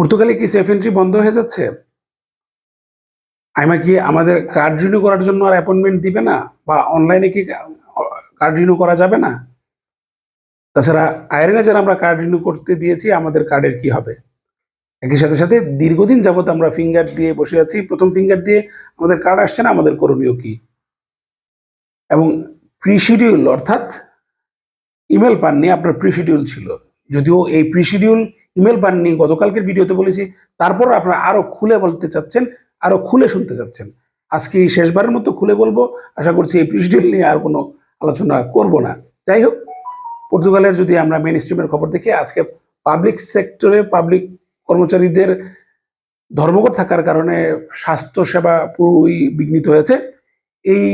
পর্তুগালে কি SEF entry বন্ধ হয়ে যাচ্ছে? আইমা কি আমাদের কার্ড রিনিউ করার জন্য আর অ্যাপয়েন্টমেন্ট দিবে না? বা অনলাইনে কি কার্ড রিনিউ করা যাবে না? তাছাড়া আইরেনে যারা আমরা কার্ড রিনিউ করতে দিয়েছি, আমাদের কার্ডের কি হবে? একই সাথে সাথে দীর্ঘদিন যাবত আমরা ফিঙ্গার দিয়ে বসে আছি। প্রথম ফিঙ্গার দিয়ে আমাদের কার্ড আসছে না, আমাদের করণীয় কি? এবং প্রিশিডিউল অর্থাৎ ইমেল পাননি, আপনার প্রিশিডিউল ছিল। যদিও এই প্রিশিডিউল ইমেল পাননি গতকালকের ভিডিওতে বলেছি। তারপর আপনারা আরও খুলে বলতে চাচ্ছেন, আরও খুলে শুনতে চাচ্ছেন। আজকে শেষবারের মতো খুলে বলব, আশা করছি এই প্রিশিডিউল নিয়ে আর কোনো আলোচনা করব না। যাই হোক, পর্তুগালের যদি আমরা মেন স্ট্রিমের খবর দেখি, আজকে পাবলিক সেক্টরে পাবলিক কর্মচারীদের ধর্মঘট থাকার কারণে স্বাস্থ্য সেবা পুরোই বিঘ্নিত হয়েছে। এই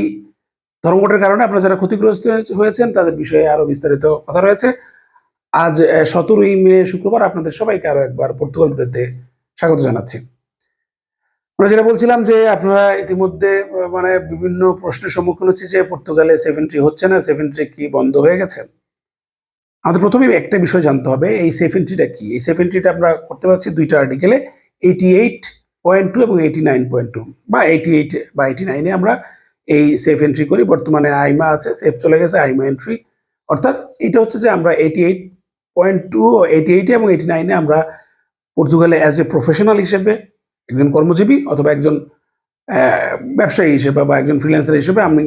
ধর্মঘটের কারণে আপনারা যারা ক্ষতিগ্রস্ত হয়েছেন, তাদের বিষয়ে আরও বিস্তারিত কথা রয়েছে। আজ সতেরোই মে শুক্রবার আপনাদের সবাইকে আরও একবার পর্তুগাল বিরুদ্ধে স্বাগত জানাচ্ছি। আমরা যেটা বলছিলাম যে আপনারা ইতিমধ্যে মানে বিভিন্ন প্রশ্নের সম্মুখীন হচ্ছে যে পর্তুগালে সেভেন্ট্রি হচ্ছে না সেভেন্ট্রি কি বন্ধ হয়ে গেছে? আমাদের প্রথমে একটা বিষয় জানতে হবে, এই সেফ এন্ট্রিটা কি? এই সেফ এন্ট্রিটা আমরা করতে পারছি দুইটা আর্টিকেলে এইটি এইট পয়েন্ট টু এবং এইটি নাইন পয়েন্ট টু বা এইটি এইট বা এইটি নাইনে আমরা এই সেফ এন্ট্রি করি, বর্তমানে আইমা আছে সেফ চলে গেছে, আইমা এন্ট্রি অর্থাৎ এটা হচ্ছে যে আমরা eighty eight point two eighty এইটে এবং এইটি নাইনে আমরা পর্তুগালে অ্যাজ এ প্রফেশনাল হিসেবে, একজন কর্মজীবী অথবা একজন ব্যবসায়ী হিসেবে বা একজন ফ্রিল্যান্সার হিসেবে আমি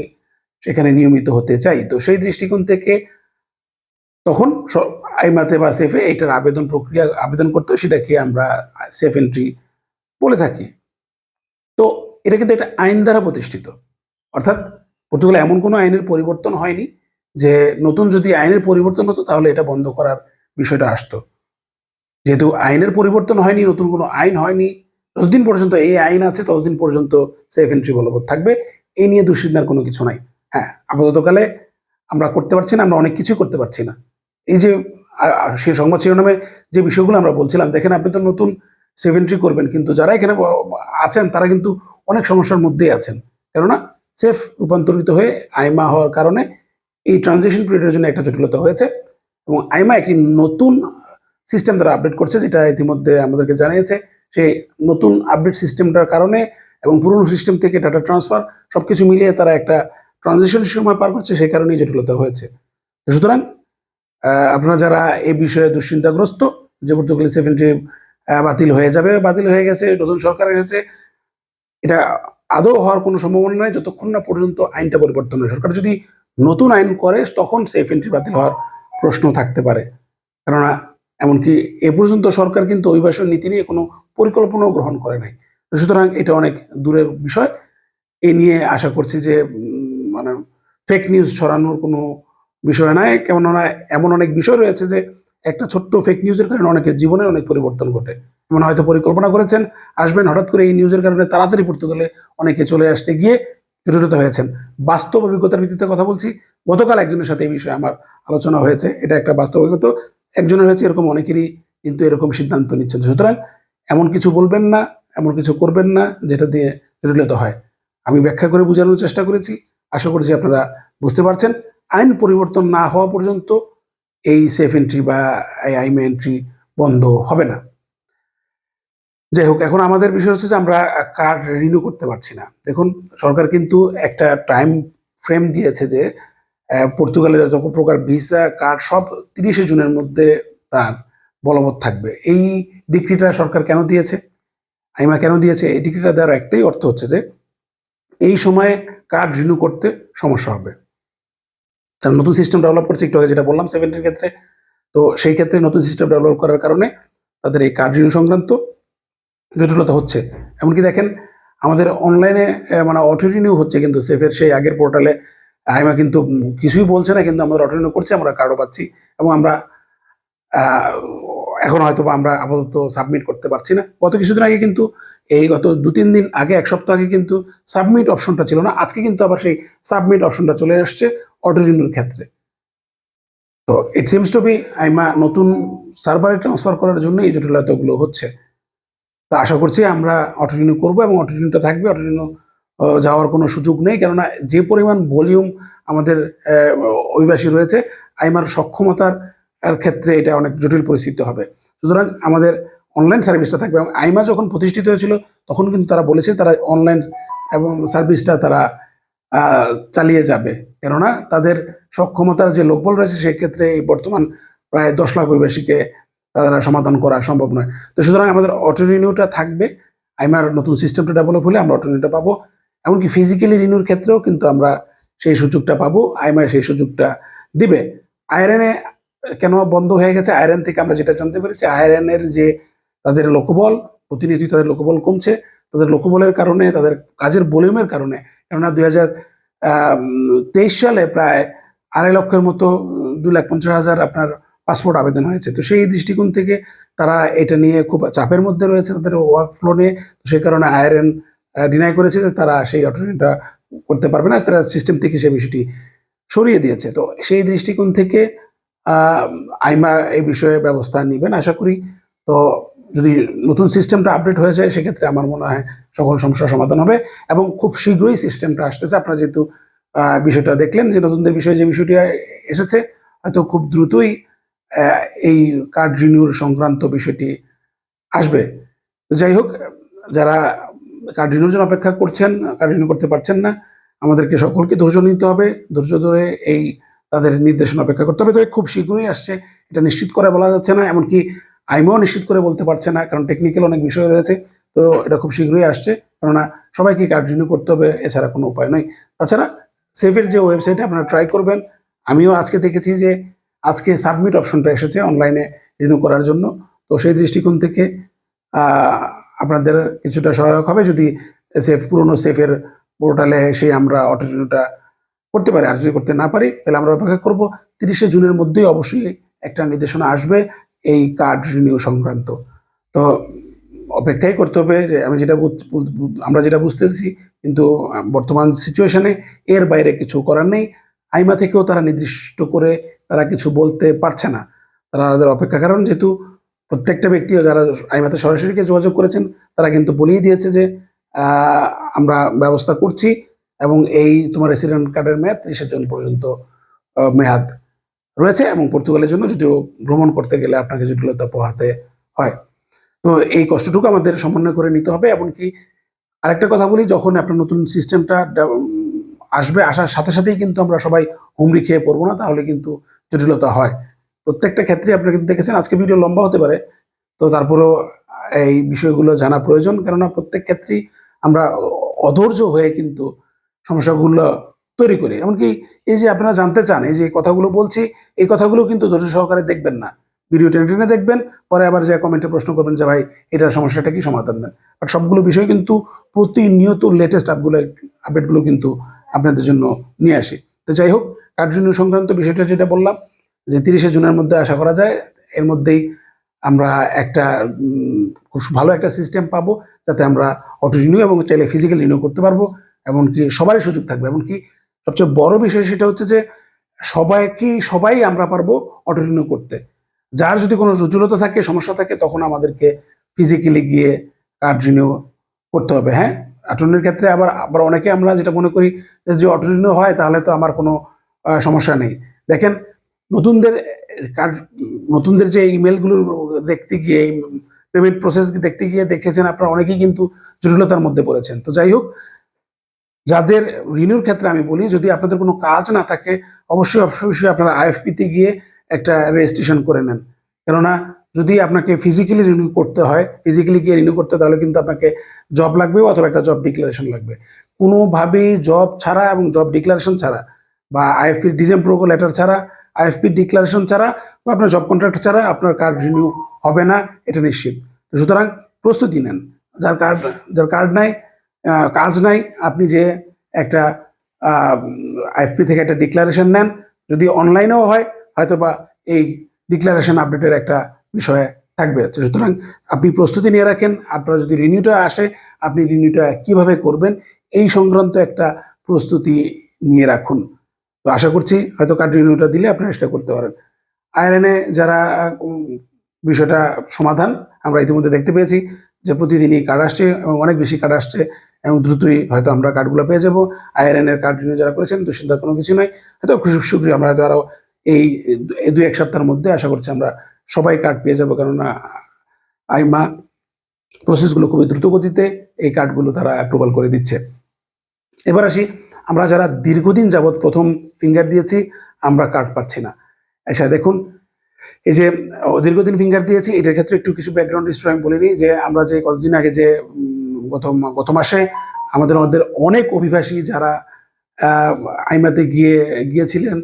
সেখানে নিয়মিত হতে চাই। তো সেই দৃষ্টিকোণ থেকে তখন আইমাতে বা সেফে এটার আবেদন প্রক্রিয়া, আবেদন করতে সেটাকে আমরা সেফ এন্ট্রি বলে থাকি। তো এটা কিন্তু একটা আইন দ্বারা প্রতিষ্ঠিত। অর্থাৎ পর্তুগালে এমন কোনো আইনের পরিবর্তন হয়নি যে নতুন যদি আইনের পরিবর্তন হতো তাহলে এটা বন্ধ করার বিষয়টা আসতো। যেহেতু আইনের পরিবর্তন হয়নি, নতুন কোনো আইন হয়নি যতদিন পর্যন্ত এই আইন আছে, ততদিন পর্যন্ত সেফ এন্ট্রি বলবৎ থাকবে। এই নিয়ে দুশ্চিন্তার কোনো কিছু নাই। হ্যাঁ আপাততকালে আমরা করতে পারছি না, আমরা অনেক কিছু করতে পারছি না। এই যে সেই সংবাদ শিরোনামে যে বিষয়গুলো আমরা বলছিলাম, দেখেন আপনি তো নতুন সেভেন্ট্রি করবেন, কিন্তু যারা এখানে আছেন, তারা কিন্তু অনেক সমস্যার মধ্যেই আছেন। কেননা সেফ রূপান্তরিত হয়ে আইমা হওয়ার কারণে এই ট্রানজিশন পিরিয়ডের জন্য একটা জটিলতা হয়েছে। এবং আইমা একটি নতুন সিস্টেম দ্বারা আপডেট করছে, যেটা ইতিমধ্যে আমাদেরকে জানিয়েছে। সেই নতুন আপডেট সিস্টেমটার কারণে এবং পুরনো সিস্টেম থেকে ডাটা ট্রান্সফার সবকিছু মিলিয়ে তারা একটা ট্রানজিশন সময় পার করছে, সেই কারণেই জটিলতা হয়েছে। সুতরাং আপনারা যারা এই বিষয়ে দুশ্চিন্তাগ্রস্ত, যে পর্তুগালি সেভেন্টি বাতিল হয়ে যাবে, বাতিল হয়ে গেছে, নতুন সরকার এসেছে, এটা আদৌ হওয়ার কোনো সম্ভাবনা নাই, যতক্ষণ না পর্যন্ত আইনটা পরিবর্তন হয়। সরকার যদি নতুন আইন করে, তখন সেফ এন্ট্রি বাতিল হওয়ার প্রশ্ন থাকতে পারে। কেননা এমনকি এ পর্যন্ত সরকার কিন্তু অভিবাসন নীতি নিয়ে কোনো পরিকল্পনাও গ্রহণ করে নাই। সুতরাং এটা অনেক দূরের বিষয়। এ নিয়ে আশা করছি যে মানে ফেক নিউজ ছড়ানোর কোনো বিষয় নয় কেননা এমন অনেক বিষয় রয়েছে যে, একটা ছোট্ট ফেক নিউজের কারণে অনেকের জীবনে অনেক পরিবর্তন ঘটে। এমন হয়তো পরিকল্পনা করেছেন, আসবেন, হঠাৎ করে এই নিউজের কারণে তাড়াতাড়ি পড়তে গেলে অনেকে চলে আসতে গিয়ে জটিলতা হয়েছেন। বাস্তব অভিজ্ঞতার ভিত্তিতে কথা বলছি। গতকাল একজনের সাথে এই বিষয়ে আমার আলোচনা হয়েছে। এটা একটা বাস্তব অভিজ্ঞতা। একজনের হয়েছে এরকম অনেকেরই কিন্তু এরকম সিদ্ধান্ত নিচ্ছেন সুতরাং এমন কিছু বলবেন না, এমন কিছু করবেন না, যেটা দিয়ে জটিলতা হয়। আমি ব্যাখ্যা করে বোঝানোর চেষ্টা করেছি। আশা করছি আপনারা বুঝতে পারছেন। আইন পরিবর্তন না হওয়া পর্যন্ত এই সেফ এন্ট্রি বা আইমে এন্ট্রি বন্ধ হবে না। যাই হোক, এখন আমাদের বিষয় হচ্ছে যে আমরা কার্ড রিনিউ করতে পারছি না। দেখুন, সরকার কিন্তু একটা টাইম ফ্রেম দিয়েছে যে পর্তুগালের যত প্রকার ভিসা, কার্ড সব তিরিশে জুনের মধ্যে তার বলবৎ থাকবে। এই ডিগ্রিটা সরকার কেন দিয়েছে? আইমা কেন দিয়েছে? এই ডিগ্রিটা দেওয়ার একটাই অর্থ হচ্ছে যে, এই সময়ে কার্ড রিনিউ করতে সমস্যা হবে। তার নতুন সিস্টেম ডেভেলপ করছে, একটু যেটা বললাম, সেভেন্টির ক্ষেত্রে। তো সেই ক্ষেত্রে নতুন সিস্টেম ডেভেলপ করার কারণে তাদের এই কার্ড রিনিউ সংক্রান্ত জটিলতা হচ্ছে। এমনকি দেখেন, আমাদের অনলাইনে মানে অটো রিনিউ হচ্ছে কিন্তু, সেফের সেই আগের পোর্টালে আইমা কিন্তু কিছুই বলছে না, কিন্তু আমরা অটো রিনিউ করছি, আমরা কার্ডও পাচ্ছি এবং আমরা এখন হয়তো আমরা আপাতত সাবমিট করতে পারছি না। গত কিছুদিন আগে কিন্তু এই গত দু তিন দিন আগে, এক সপ্তাহ আগে কিন্তু সাবমিট অপশনটা ছিল না, আজকে কিন্তু আবার সেই সাবমিট অপশনটা চলে আসছে অটো রিনিউর ক্ষেত্রে। তো ইট সিমস টু বি আইমা নতুন সার্ভারে ট্রান্সফার করার জন্য এই জটিলতাগুলো হচ্ছে। তো আশা করছি আমরা অটো রিনিউ করব এবং অটো রিনিউটা থাকবে অটো রিনিউ যাওয়ার কোনো সুযোগ নেই। কেননা যে পরিমাণ ভলিউম আমাদের অভিবাসী রয়েছে, আইমার সক্ষমতার ক্ষেত্রে এটা অনেক জটিল পরিস্থিতি হবে। সুতরাং আমাদের অনলাইন সার্ভিসটা থাকবে এবং আইমা যখন প্রতিষ্ঠিত হয়েছিল, তখন কিন্তু তারা বলেছে তারা অনলাইন এবং সার্ভিসটা তারা চালিয়ে যাবে। কেননা তাদের সক্ষমতার যে লোকবল রয়েছে, সেক্ষেত্রে এই বর্তমান প্রায় দশ লাখ অভিবাসীকে তারা সমাধান করা সম্ভব নয়। তো সুতরাং আমাদের অটো রিনিউটা থাকবে। আইমার নতুন সিস্টেমটা ডেভেলপ হলে আমরা অটো রিনিউটা পাবো। এমনকি ফিজিক্যালি রিনিউর ক্ষেত্রেও কিন্তু আমরা সেই সুযোগটা পাবো আইমার সেই সুযোগটা দিবে। আয়রনে কেন বন্ধ হয়ে গেছে? আয়রন থেকে আমরা যেটা জানতে পেরেছি আয়রনের যে তাদের লোকবল, প্রতিনিধি তাদের লোকবল কমছে। তাদের লোকবলের কারণে, তাদের কাজের ভলিউমের কারণে, কেননা দুই হাজার তেইশ সালে প্রায় আড়াই লক্ষের মতো, দুই লাখ পঞ্চাশ হাজার আপনার পাসপোর্ট আবেদন হয়েছে। তো সেই দৃষ্টিকোণ থেকে তারা এটা নিয়ে খুব চাপের মধ্যে রয়েছে তাদের ওয়ার্ক ফ্লো নিয়ে সেই কারণে আয়রন ডিনাই করেছে যে তারা সেই অটোরিটা করতে পারবে না, তারা সিস্টেম থেকে সেই বিষয়টি সরিয়ে দিয়েছে। তো সেই দৃষ্টিকোণ থেকে আইমা এই বিষয়ে ব্যবস্থা নেবেন আশা করি। তো যদি নতুন সিস্টেমটা আপডেট হয়ে যায়, সেক্ষেত্রে আমার মনে হয় সকল সমস্যার সমাধান হবে এবং খুব শীঘ্রই সিস্টেমটা আসতেছে। আপনারা যেহেতু বিষয়টা দেখলেন যে নতুনদের বিষয়ে যে বিষয়টি এসেছে, হয়তো খুব দ্রুতই এই কার্ড রিনিউর সংক্রান্ত বিষয়টি আসবে। তো যাই হোক, যারা কার্ড রিনিউর জন্য অপেক্ষা করছেন কার্ড রিনিউ করতে পারছেন না। আমাদেরকে সকলকে ধৈর্য নিতে হবে। ধৈর্য ধরে এই তাদের নির্দেশনা অপেক্ষা করতে হবে। তবে খুব শীঘ্রই আসছে। এটা নিশ্চিত করে বলা যাচ্ছে না, এমনকি আইমও নিশ্চিত করে বলতে পারছে না, কারণ টেকনিক্যাল অনেক বিষয় রয়েছে। তো এটা খুব শীঘ্রই আসছে, কেননা সবাইকে কার্ড রিনিউ করতে হবে, এছাড়া কোনো উপায় নয় তাছাড়া সেফের যে ওয়েবসাইটে আপনারা ট্রাই করবেন, আমিও আজকে দেখেছি যে আজকে সাবমিট অপশনটা এসেছে অনলাইনে রিনিউ করার জন্য। তো সেই দৃষ্টিকোণ থেকে আপনাদের কিছুটা সহায়ক হবে যদি সেফ পুরনো সেফের পোর্টালে এসে আমরা অটো রিনিউটা করতে পারি আর যদি করতে না পারি, তাহলে আমরা অপেক্ষা করব। তিরিশে জুনের মধ্যেই অবশ্যই একটা নির্দেশনা আসবে এই কার্ড রিনিউ সংক্রান্ত। তো অপেক্ষাই করতে হবে যে আমি যেটা আমরা যেটা বুঝতেছি, কিন্তু বর্তমান সিচুয়েশনে এর বাইরে কিছু করার নেই। আইমা থেকেও তারা নির্দিষ্ট করে তারা কিছু বলতে পারছে না। তারা তাদের অপেক্ষা কারণ যেহেতু প্রত্যেকটা ব্যক্তি যারা আইমাতে সরাসরি যোগাযোগ করেছেন, তারা কিন্তু বলেই দিয়েছে যে আমরা ব্যবস্থা করছি এবং এই তোমার রেসিডেন্ট কার্ডের মেয়াদ ত্রিশে জন পর্যন্ত মেয়াদ রয়েছে এবং পর্তুগালের জন্য যদিও ভ্রমণ করতে গেলে আপনাকে জটিলতা পোহাতে হয়। তো এই কষ্টটুকু আমাদের সমন্বয় করে নিতে হবে এমনকি আরেকটা কথা বলি, যখন আপনার নতুন সিস্টেমটা আসবে, আসার সাথে সাথেই কিন্তু আমরা সবাই হুমড়ি খেয়ে পড়ব না, তাহলে কিন্তু জটিলতা হয়। প্রত্যেকটা ক্ষেত্রে আপনারা কিন্তু দেখেছেন, আজকে ভিডিও লম্বা হতে পারে, তো তারপরেও এই বিষয়গুলো জানা প্রয়োজন। কেননা প্রত্যেক ক্ষেত্রেই আমরা অধৈর্য হয়ে কিন্তু সমস্যাগুলো তৈরি করি। এমনকি এই যে আপনারা জানতে চান, এই যে কথাগুলো বলছি, এই কথাগুলো কিন্তু ধৈর্য সহকারে দেখবেন না। ভিডিও টেনে টেনে দেখবেন, পরে আবার যে কমেন্টে প্রশ্ন করবেন যে, ভাই এটার সমস্যাটা কি? সমাধান দেন। বাট সবগুলো বিষয় কিন্তু প্রতিনিয়ত লেটেস্ট আপগুলো আপডেটগুলো কিন্তু আপনাদের জন্য নিয়ে আসি। তো যাই হোক কার্যনীয় সংক্রান্ত বিষয়টা যেটা বললাম যে তিরিশে জুনের মধ্যে আশা করা যায়, এর মধ্যেই আমরা একটা খুব ভালো একটা সিস্টেম পাবো যাতে আমরা অটো রিনিউ এবং চাইলে ফিজিক্যাল রিনিউ করতে পারব এমনকি সবারই সুযোগ থাকবে। এমনকি সবচেয়ে বড় বিষয় সেটা হচ্ছে যে সবাইকে, সবাই আমরা পারব অটো রিনিউ করতে। যার যদি কোনো জটিলতা থাকে, সমস্যা থাকে, তখন আমাদেরকে ফিজিক্যালি গিয়ে কার্ড রিনিউ করতে হবে। হ্যাঁ? অটোরিনিউর ক্ষেত্রে আবার আবার অনেকে আমরা যেটা মনে করি যে যে অটো রিনিউ হয়, তাহলে তো আমার কোনো সমস্যা নেই। দেখেন নতুনদের নতুনদের যে ইমেলগুলো দেখতে গিয়ে পেমেন্ট প্রসেস দেখতে গিয়ে দেখেছেন আপনারা অনেকেই কিন্তু জটিলতার মধ্যে পড়েছেন। তো যাই হোক, যাদের রিনিউর ক্ষেত্রে আমি বলি, যদি আপনাদের কোনো কাজ না থাকে, অবশ্যই অবশ্যই আপনারা আইএফপিতে গিয়ে একটা রেজিস্ট্রেশন করে নেন। কেননা, যদি আপনাকে ফিজিক্যালি রিনিউ করতে হয় ফিজিক্যালি গিয়ে রিনিউ করতে তাহলে কিন্তু আপনাকে জব লাগবে অথবা একটা জব ডিক্লারেশন লাগবে। কোনোভাবেই জব ছাড়া এবং জব ডিক্লারেশন ছাড়া বা আইএফপি ডিজেম প্রোগো লেটার ছাড়া আইএফপি ডিক্লারেশন ছাড়া বা আপনার জব কন্ট্রাক্ট ছাড়া আপনার কার্ড রিনিউ হবে না, এটা নিশ্চিত। তো সুতরাং প্রস্তুতি নেন। যার কার্ড যার কার্ড নাই কাজ নাই, আপনি যে একটা আইএফপি থেকে একটা ডিক্লারেশন নেন, যদি অনলাইনেও হয় হয়তো বা এই ডিক্লারেশন আপডেটের একটা বিষয় থাকবে। তো সুতরাং আপনি প্রস্তুতি নিয়ে রাখেন, আপনার যদি রিনিউটা আসে, আপনি রিনিউটা কীভাবে করবেন, এই সংক্রান্ত একটা প্রস্তুতি নিয়ে রাখুন। আশা করছি হয়তো কার্ড রিনিউটা দিলে আপনারা সেটা করতে পারেন। আয়রনে যারা বিষয়টা সমাধান আমরা ইতিমধ্যে দেখতে পেয়েছি যে প্রতিদিনই কার্ড আসছে এবং অনেক বেশি কার্ড আসছে এবং দ্রুতই হয়তো আমরা কার্ডগুলো পেয়ে যাব। আইরন এর কার্ড যারা করেছেন, দুশ্চিন্তার কোনো কিছু নয়। হয়তো খুব শীঘ্রই আমরা হয়তো আরও এই দু- এই দুই এক সপ্তাহের মধ্যে আশা করছি আমরা সবাই কার্ড পেয়ে যাব। কেননা আইমা প্রসেসগুলো খুবই দ্রুত গতিতে এই কার্ডগুলো তারা অ্যাপ্রুভাল করে দিচ্ছে। এবার আসি আমরা যারা দীর্ঘদিন যাবৎ প্রথম ফিঙ্গার দিয়েছি, আমরা কার্ড পাচ্ছি না। আচ্ছা দেখুন, এই যে দীর্ঘদিন ফিঙ্গার দিয়েছি, এটার ক্ষেত্রে একটু কিছু ব্যাকগ্রাউন্ড হিস্ট্রি আমি বলে নিই যে আমরা যে কতদিন আগে যে গত গত মাসে আমাদের আমাদের অনেক অভিবাসী যারা আইমাতে গিয়ে, গিয়েছিলেন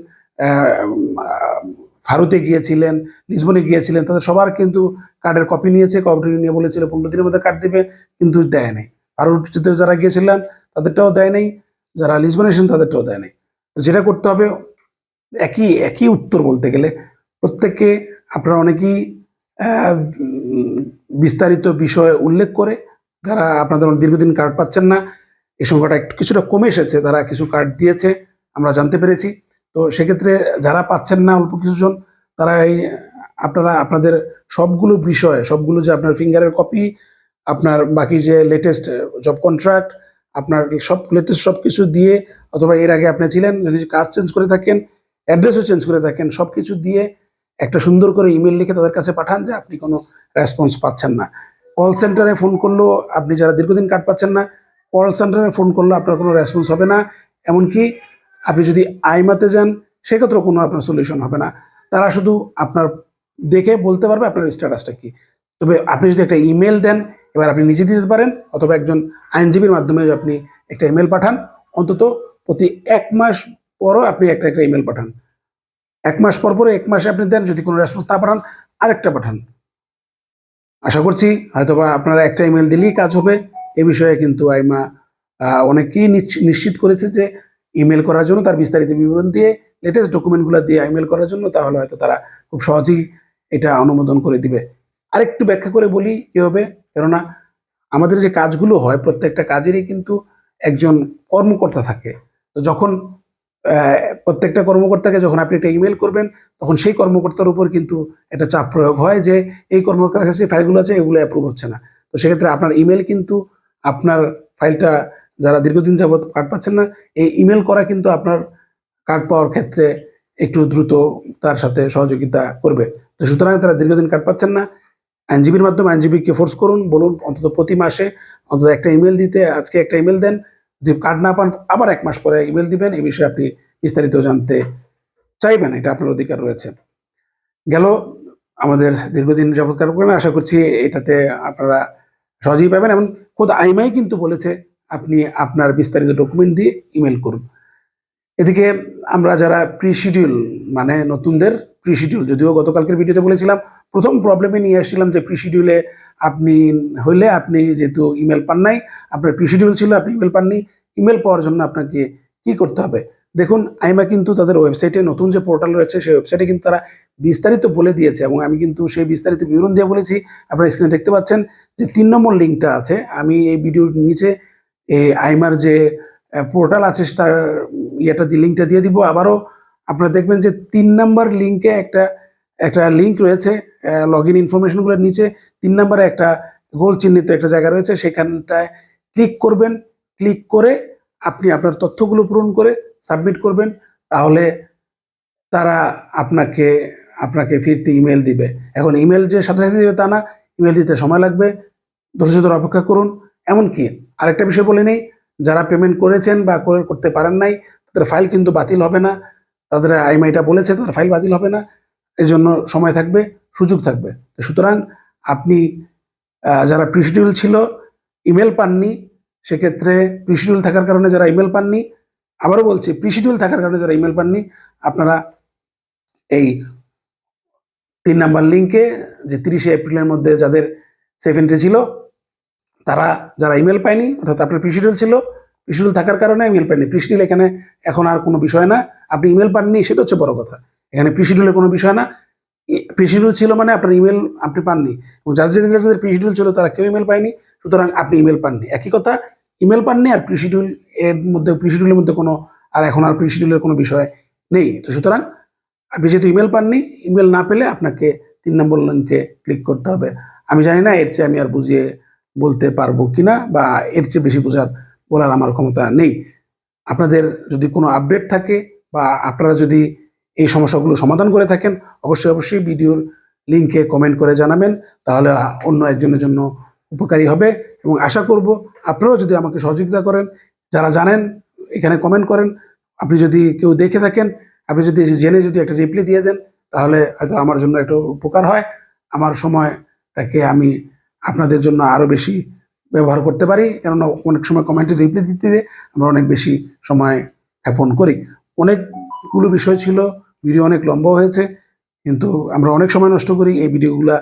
ফারুতে গিয়েছিলেন, লিসবনে গিয়েছিলেন, তাদের সবার কিন্তু কার্ডের কপি নিয়েছে কপি নিয়ে বলেছিল, পনেরো দিনের মধ্যে কার্ড দেবে, কিন্তু দেয় নাই। ফারুতে যারা গিয়েছিলেন, তাদেরটাও দেয় নাই। যারা এসেছেন তাদেরটাও দেয় নাই। তো যেটা করতে হবে, একই একই উত্তর বলতে গেলে প্রত্যেককে আপনারা অনেকেই বিস্তারিত বিষয় উল্লেখ করে, যারা আপনাদের দীর্ঘদিন কার্ড পাচ্ছেন না এই সংখ্যাটা একটু কিছুটা কমে এসেছে, তারা কিছু কার্ড দিয়েছে, আমরা জানতে পেরেছি। তো সেক্ষেত্রে যারা পাচ্ছেন না অল্প কিছুজন, তারা এই, আপনারা, আপনাদের সবগুলো বিষয়, সবগুলো যে আপনার ফিঙ্গারের কপি আপনার বাকি যে লেটেস্ট জব কন্ট্রাক্ট আপনার সব লেটেস্ট সব কিছু দিয়ে, অথবা এর আগে আপনি ছিলেন, যদি কাজ চেঞ্জ করে থাকেন অ্যাড্রেসও চেঞ্জ করে থাকেন সব কিছু দিয়ে একটা সুন্দর করে ইমেল লিখে তাদের কাছে পাঠান যে আপনি কোনো রেসপন্স পাচ্ছেন না। কল সেন্টারে ফোন করলেও আপনি যারা দীর্ঘদিন কাট পাচ্ছেন না কল সেন্টারে ফোন করলেও আপনার কোনো রেসপন্স হবে না। এমনকি আপনি যদি আইমাতে যান, সেক্ষেত্রেও কোনো আপনার সলিউশন হবে না। তারা শুধু আপনার দেখে বলতে পারবে আপনার স্ট্যাটাসটা কি। তবে আপনি যদি একটা ইমেল দেন এবার আপনি নিজে দিতে পারেন অথবা একজন আইনজীবীর মাধ্যমে আপনি একটা ইমেল পাঠান। অন্তত প্রতি এক মাস পরও আপনি একটা একটা ইমেল পাঠান। এক মাস পর পরে এক মাসে আপনি দেন, যদি কোনো রেসপন্স না পাঠান, আরেকটা পাঠান। আশা করছি হয়তোবা আপনারা একটা ইমেল দিলেই কাজ হবে। এ বিষয়ে কিন্তু আইমা অনেকেই নিশ্চ- নিশ্চিত করেছে যে ইমেল করার জন্য তার বিস্তারিত বিবরণ দিয়ে লেটেস্ট ডকুমেন্টগুলো দিয়ে ইমেল করার জন্য তাহলে হয়তো তারা খুব সহজেই এটা অনুমোদন করে দিবে। আরেকটু ব্যাখ্যা করে বলি কি হবে? কেননা আমাদের যে কাজগুলো হয় প্রত্যেকটা কাজেরই কিন্তু একজন কর্মকর্তা থাকে। তো যখন প্রত্যেকটা কর্মকর্তাকে যখন আপনি একটা ইমেল করবেন, তখন সেই কর্মকর্তার উপর কিন্তু একটা চাপ প্রয়োগ হয় যে, এই কর্মকর্তার কাছে ফাইলগুলো আছে, এগুলো অ্যাপ্রুভ হচ্ছে না। তো সেক্ষেত্রে আপনার ইমেল কিন্তু, আপনার ফাইলটা যারা দীর্ঘদিন যাবত কার্ড পাচ্ছেন না, এই ইমেল করা কিন্তু আপনার কার্ড পাওয়ার ক্ষেত্রে একটু দ্রুত তার সাথে সহযোগিতা করবে। তো সুতরাং তারা দীর্ঘদিন কার্ড পাচ্ছেন না আইনজীবীর মাধ্যমে আইনজীবীকে ফোর্স করুন, বলুন অন্তত প্রতি মাসে, অন্তত একটা ইমেল দিতে, আজকে একটা ইমেল দেন, যদি কার্ড না পান, আবার এক মাস পরে ইমেল দিবেন, এই বিষয়ে আপনি বিস্তারিত জানতে চাইবেন, এটা আপনার অধিকার রয়েছে। গেল আমাদের দীর্ঘদিন যাবৎ কার্যক্রমে, আশা করছি এটাতে আপনারা সহজেই পাবেন এমন খোদ আইমাই কিন্তু বলেছে, আপনি আপনার বিস্তারিত ডকুমেন্ট দিয়ে ইমেল করুন। এদিকে আমরা যারা প্রি শিডিউল মানে নতুনদের প্রি শিডিউল যদিও গতকালকের ভিডিওতে বলেছিলাম প্রথম প্রবলেমে নিয়ে এসেছিলাম যে প্রি শিডিউলে আপনি হইলে আপনি যেহেতু ইমেল পান নাই, আপনার প্রি শিডিউল ছিল, আপনি ইমেল পাননি ইমেল পাওয়ার জন্য আপনাকে কি করতে হবে? দেখুন, আইমা কিন্তু তাদের ওয়েবসাইটে নতুন যে পোর্টাল রয়েছে, সেই ওয়েবসাইটে কিন্তু তারা বিস্তারিত বলে দিয়েছে এবং আমি কিন্তু সেই বিস্তারিত বিবরণ দিয়ে বলেছি। আপনারা স্ক্রিনে দেখতে পাচ্ছেন যে তিন নম্বর লিঙ্কটা আছে। আমি এই ভিডিওর নিচে এই আইমার যে পোর্টাল আছে, তার ইয়েটা লিঙ্কটা দিয়ে দিব। আবারও আপনারা দেখবেন যে তিন নম্বর লিঙ্কে একটা একটা লিঙ্ক রয়েছে লগ ইন ইনফরমেশনগুলোর নিচে। তিন নম্বরে একটা গোল চিহ্নিত একটা জায়গা রয়েছে, সেখানটায় ক্লিক করবেন। ক্লিক করে আপনি আপনার তথ্যগুলো পূরণ করে সাবমিট করবেন। তাহলে তারা আপনাকে আপনাকে ফিরতে ইমেল দিবে। এখন ইমেল যে সাথে সাথে দিবে তা না ইমেল দিতে সময় লাগবে। ধৈর্য ধরে অপেক্ষা করুন। এমনকি আরেকটা বিষয় বলে নেই, যারা পেমেন্ট করেছেন বা করে, করতে পারেন নাই, তাদের ফাইল কিন্তু বাতিল হবে না। তাদের আইমাইটা বলেছে, তাদের ফাইল বাতিল হবে না। এই জন্য সময় থাকবে, সুযোগ থাকবে। সুতরাং আপনি যারা প্রিশিডিউল ছিল ইমেল পাননি, সেক্ষেত্রে প্রিশিডিউল থাকার কারণে যারা ইমেল পাননি, আবারও বলছি প্রিশিডিউল থাকার কারণে যারা ইমেল পাননি, আপনারা এই তিন নাম্বার লিঙ্কে যে তিরিশে এপ্রিলের মধ্যে যাদের সেফ এন্ট্রি ছিল, তারা যারা ইমেল পায়নি, অর্থাৎ আপনার প্রিশিডিউল ছিল প্রিশিডিউল থাকার কারণে ইমেল পায়নি। প্রিশিডিউল এখানে এখন আর কোনো বিষয় না। আপনি ইমেল পাননি, সেটা হচ্ছে বড় কথা। এখানে প্রিশিডিউলের কোনো বিষয় না। প্রিশিডিউল ছিল মানে আপনার ইমেল আপনি পাননি। এবং যাদের যাদের প্রিশিডিউল ছিল, তারা কেউ ইমেল পায়নি। সুতরাং আপনি ইমেল পাননি। একই কথা ইমেল পাননি আর প্রিশিডিউল এর মধ্যে প্রিশিডিউলের মধ্যে কোনো, আর এখন আর প্রিশিডিউলের কোনো বিষয় নেই। তো সুতরাং, আপনি যেহেতু ইমেল পাননি ইমেল না পেলে আপনাকে তিন নম্বর লিঙ্কে ক্লিক করতে হবে। আমি জানি না এর চেয়ে আমি আর বুঝিয়ে বলতে পারব কিনা, বা এর চেয়ে বেশি বোঝার বলার আমার ক্ষমতা নেই। আপনাদের যদি কোনো আপডেট থাকে, বা আপনারা যদি এই সমস্যাগুলো সমাধান করে থাকেন, অবশ্যই অবশ্যই ভিডিওর লিঙ্কে কমেন্ট করে জানাবেন, তাহলে অন্য একজনের জন্য উপকারী হবে। এবং আশা করব আপনারাও যদি আমাকে সহযোগিতা করেন, যারা জানেন, এখানে কমেন্ট করেন, আপনি যদি কেউ দেখে থাকেন, আপনি যদি জেনে যদি একটা রিপ্লাই দিয়ে দেন, তাহলে হয়তো আমার জন্য একটু উপকার হয়। আমার সময়টাকে আমি আপনাদের জন্য আরও বেশি ব্যবহার করতে পারি, কেননা অনেক সময় কমেন্টে রিপ্লাই দিতে আমরা অনেক বেশি সময় যাপন করি। অনেকগুলো বিষয় ছিল ভিডিও অনেক লম্বা হয়েছে, কিন্তু আমরা অনেক সময় নষ্ট করি এই ভিডিওগুলা।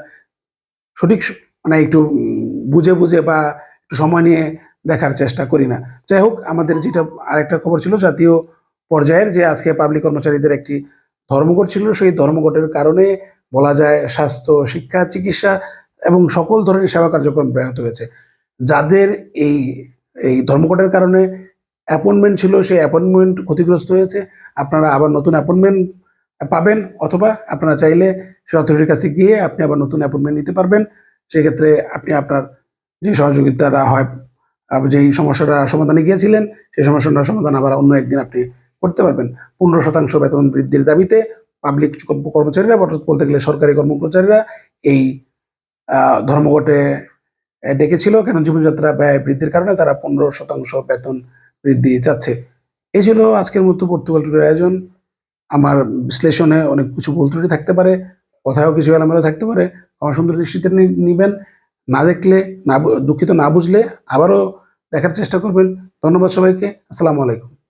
সঠিক মানে একটু বুঝে বুঝে বা একটু সময় নিয়ে দেখার চেষ্টা করি না। যাই হোক, আমাদের যেটা আরেকটা খবর ছিল, জাতীয় পর্যায়ের যে আজকে পাবলিক কর্মচারীদের একটি ধর্মঘট ছিল, সেই ধর্মঘটের কারণে বলা যায় স্বাস্থ্য, শিক্ষা, চিকিৎসা এবং সকল ধরনের সেবা কার্যক্রম ব্যাহত হয়েছে। যাদের এই এই ধর্মঘটের কারণে অ্যাপয়েন্টমেন্ট ছিল, সেই অ্যাপয়েন্টমেন্ট ক্ষতিগ্রস্ত হয়েছে। আপনারা আবার নতুন অ্যাপয়েন্টমেন্ট পাবেন অথবা আপনারা চাইলে সে অথরিটির কাছে গিয়ে আপনি আবার নতুন অ্যাপয়েন্টমেন্ট নিতে পারবেন। সেক্ষেত্রে আপনি আপনার যে সহযোগিতাটা হয় যেই সমস্যাটা সমাধানে গিয়েছিলেন, সেই সমস্যাটার সমাধান আবার অন্য একদিন আপনি করতে পারবেন। পনেরো শতাংশ বেতন বৃদ্ধির দাবিতে পাবলিক কর্মচারীরা, বলতে গেলে সরকারি কর্মচারীরা এই ধর্মঘটে ডেকেছিল। কেন? জীবনযাত্রা ব্যয় বৃদ্ধির কারণে তারা পনেরো শতাংশ বেতন বৃদ্ধি যাচ্ছে এই ছিল আজকের মতো পর্তুগাল টুরের আয়োজন। আমার বিশ্লেষণে অনেক কিছু ভুল ত্রুটি থাকতে পারে কথাও কিছু এলোমেলো থাকতে পারে আমার সুন্দর দৃষ্টিতে নিবেন, না দেখলে, না দুঃখিত না বুঝলে আবারও দেখার চেষ্টা করবেন। ধন্যবাদ সবাইকে, আসসালামু আলাইকুম।